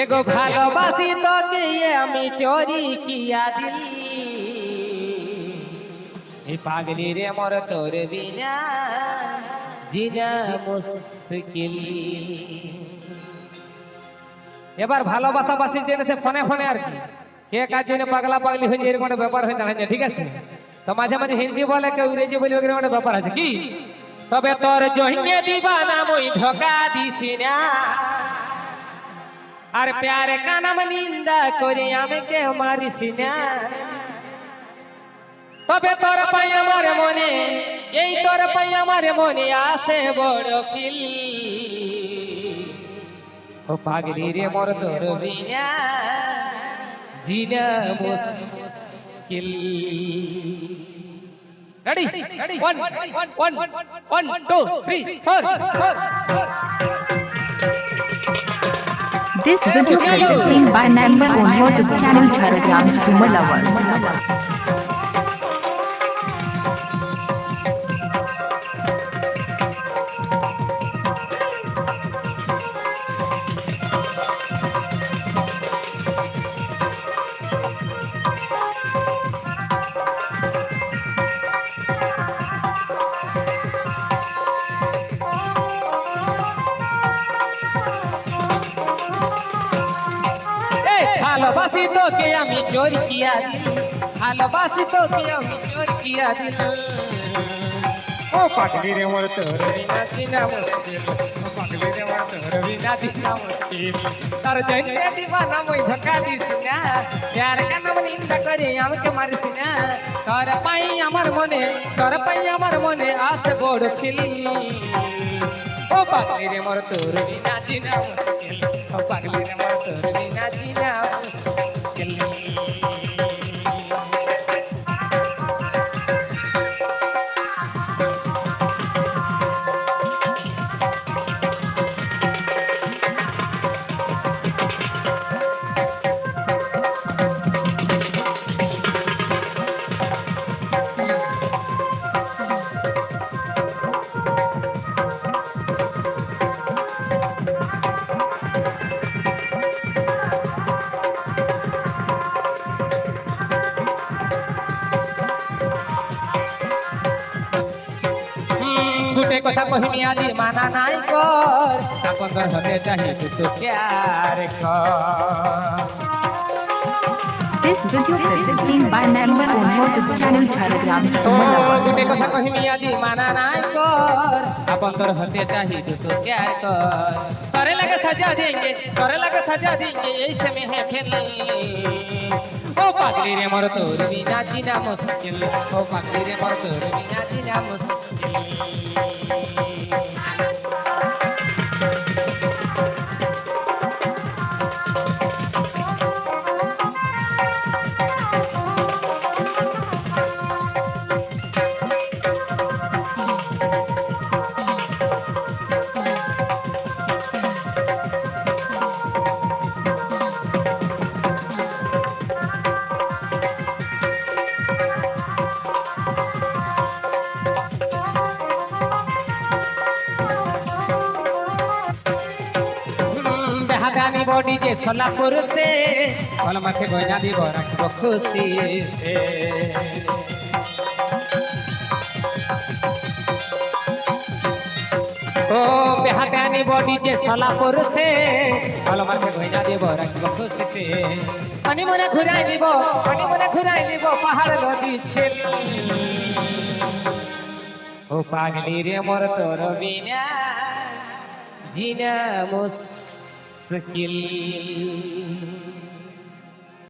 এগো ভালোবাসি তোকে আমি চোরি কিয়া দিলি। এই পাগলি রে মোর তোর বিনা জিনা মুশকিল। এবার ভালোবাসা বাসির জন্য সে ফোনে ফোনে আর কি। কে কার জন্য পাগলা পাগলি হয়ে এরকম ব্যাপার হয়ে দাঁড়ায় ঠিক আছে? তো মাঝে মাঝে হিন্দি বলে, কেউ ইংরেজি বলে ওরকম একটা ব্যাপার আছে, কি? তবে তোর জহিনে দিবানা, মই ধোকা দিছি না। আর প্যারে কানাম নিন্দা করে আমি কে মারিস না। তবে তোর পাই আমার মনে এই তোর পাই আমার মনে আসে বড় ফিল। ও পাগলি রে মোর তোর বিনা জিনা মুশকিল। Ready one one one two three four This video has been by member on YouTube channel Charagram to my Lovers. ভালোবাসি তোকে আমি চোর কিয়া দিল? ভালোবাসি তোকে আমি চোর কিয়া দিল? ও পাগলি রে মোর তোর বিনা দিনা মুশকিল ও পাগলি রে মোর তোর বিনা দিনা মুশকিল তার জন্য দিবানা মই ধোকা দিস না। প্যার কানাম নিন্দা করে আমাকে মারিস না। তোর পাই আমার মনে তোর পাই আমার মনে আস বড় ফিল ও পাগলি রে মোর তোর বিনা দিনা মুশকিল ও পাগলি রে মোর তোর বিনা দিনা গুটে কথা কহিমি আলি মানা নাই কর। আপন হতে চাহি তু প্যার কর This video is seen by member on YouTube channel Telegram. গোটে কথা কহিমি আজি মানা নাই কর আপন তোর হতে চাহি দুটো প্যার কর করে লাগে সাজা দেंगे করে লাগে সাজা দেंगे এই মে হে ফেল ও পাগলি রে মোর তোর বিনা জিনা মুশকিল ও পাগলি রে মোর তোর বিনা জিনা মুশকিল বডি যে সোলাপুর সে কল মাঠে গয়না দিব, রাখব খুশি ও বেহাদানি বডি যে সোলাপুর সে কল মাঠে গয়না দিব, রাখব খুশি পানি মনে ঘুরাই দিব পানি মনে ঘুরাই দিব পাহাড় নদী ছিল ও পাগলি রে মোর তোর বিনা জিনা মুশকিল